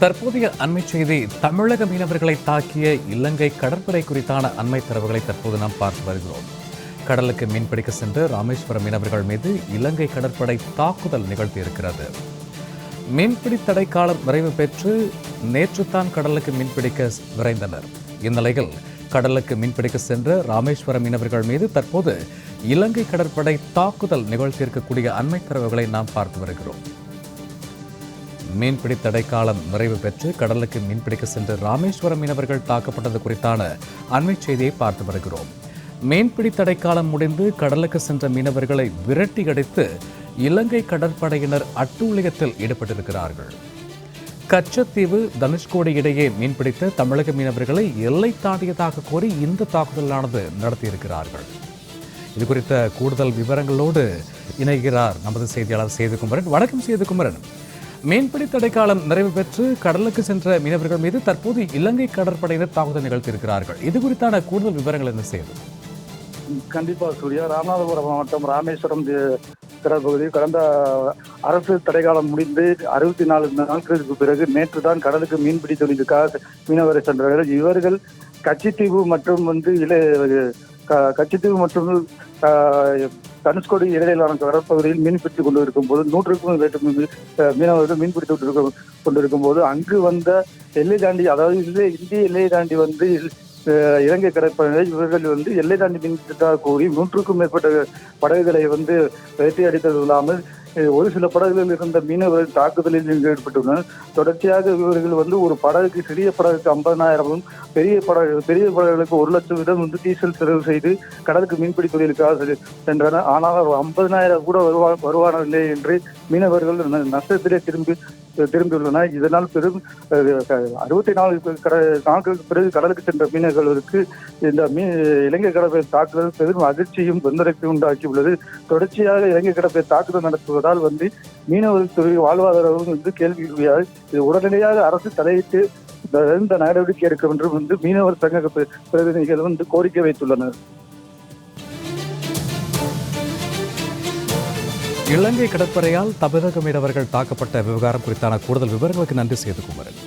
தற்போதைய அண்மை செய்தி தமிழக மீனவர்களை தாக்கிய இலங்கை கடற்படை குறித்தான அண்மை தரவுகளை தற்போது நாம் பார்த்து வருகிறோம். கடலுக்கு மீன்பிடிக்க சென்று ராமேஸ்வரம் மீனவர்கள் மீது இலங்கை கடற்படை தாக்குதல் நிகழ்த்தியிருக்கிறது. மீன்பிடி தடை காலம் நிறைவு பெற்று நேற்றுத்தான் கடலுக்கு மீன்பிடிக்க விரைந்தனர். இந்நிலையில் கடலுக்கு மீன்பிடிக்க சென்ற ராமேஸ்வரம் மீனவர்கள் மீது தற்போது இலங்கை கடற்படை தாக்குதல் நிகழ்த்தியிருக்கக்கூடிய அண்மை தரவுகளை நாம் பார்த்து வருகிறோம். மீன்பிடி தடைக்காலம் நிறைவு பெற்று கடலுக்கு மீன்பிடிக்க சென்ற ராமேஸ்வரம் மீனவர்கள் தாக்கப்பட்டது குறித்தான அண்மை செய்தியை பார்த்து வருகிறோம். மீன்பிடி தடைக்காலம் முடிந்து கடலுக்கு சென்ற மீனவர்களை விரட்டி அடித்து இலங்கை கடற்படையினர் அட்டூழியத்தில் ஈடுபட்டிருக்கிறார்கள். கச்சத்தீவு தனுஷ்கோடி இடையே மீன்பிடித்த தமிழக மீனவர்களை எல்லை தாண்டியதாக கோரி இந்த தாக்குதலானது நடத்தியிருக்கிறார்கள். இது குறித்த கூடுதல் விவரங்களோடு இணைகிறார் நமது செய்தியாளர் சேதுகுமரன். வணக்கம் சேதுகுமரன். மீன்பிடி தடைக்காலம் நிறைவு பெற்று கடலுக்கு சென்ற மீனவர்கள் மீது தற்போது இலங்கை கடற்படையினர் தாக்குதல் நிகழ்த்தியிருக்கிறார்கள். இது குறித்தான கூடுதல் விவரங்கள் என்ன செய்து? கண்டிப்பா சூர்யா. ராமநாதபுரம் மாவட்டம் ராமேஸ்வரம் தி- கடற்பகுதி கடந்த அரசு தடைக்காலம் முடிந்து அறுபத்தி நாலு நாட்களுக்கு பிறகு நேற்று தான் கடலுக்கு மீன்பிடி தொழிலுக்காக மீனவரை சென்றவர்கள் இவர்கள் கச்சித்தீவு மற்றும் வந்து இல கச்சித்தீவு மற்றும் தனுஷ்கோடி இடையிலான கடற்பகுதியில் மீன்பிடித்துக் கொண்டு இருக்கும் போது நூற்றுக்கும் மேற்பட்ட மீனவர்கள் மீன் மீனவர்கள் மீன்பிடித்து கொண்டிருக்கும் கொண்டிருக்கும் போது அங்கு வந்த எல்லை தாண்டி அதாவது இல்லை இந்திய எல்லையை தாண்டி வந்து இலங்கை கடற்படையினர் இவர்கள் வந்து எல்லை தாண்டி மீன்பிடித்ததாக கூறி நூற்றுக்கும் மேற்பட்ட படகுகளை வந்து வேட்டையடித்தது இல்லாமல் ஒரு சில படகுகளில் இருந்த மீனவர்கள் தாக்குதலில் ஈடுபட்டுள்ளனர் தொடர்ச்சியாக இவர்கள் வந்து ஒரு படகுக்கு சிறிய படகுக்கு ஐம்பதனாயிரமும் பெரிய படகு பெரிய படகுகளுக்கு ஒரு லட்சம் இடம் வந்து டீசல் செலவு செய்து கடலுக்கு மீன்பிடி தொழிலுக்காக சென்றனர். ஆனால் ஐம்பதனாயிரம் கூட வருவா வருவானவில்லை என்று மீனவர்கள் நஷ்டத்திலே திரும்பி திரும்பியுள்ளன. இதனால் பெரும் அறுபத்தி நாலு கட நாட்களுக்கு பிறகு கடலுக்கு சென்ற மீனவர்களுக்கு இந்த மீன் இலங்கை கடற்படை தாக்குதல் பெரும் அதிர்ச்சியும் தொந்தரத்தையும் உண்டாக்கியுள்ளது. தொடர்ச்சியாக இலங்கை கடற்படை தாக்குதல் நடத்துவதால் வந்து மீனவர்கள் துறை வாழ்வாதாரம் வந்து கேள்விக்குரியாது இது உடனடியாக அரசு தலையிட்டு இந்த நடவடிக்கை எடுக்க வேண்டும் என்று மீனவர் சங்க பிரதிநிதிகள் வந்து கோரிக்கை வைத்துள்ளனர். இலங்கை கடற்படையால் தமிழக மீனவர்கள் தாக்கப்பட்ட விவகாரம் குறித்தான கூடுதல் விவரங்களுக்கு நன்றி செய்து சேதுகுமரன்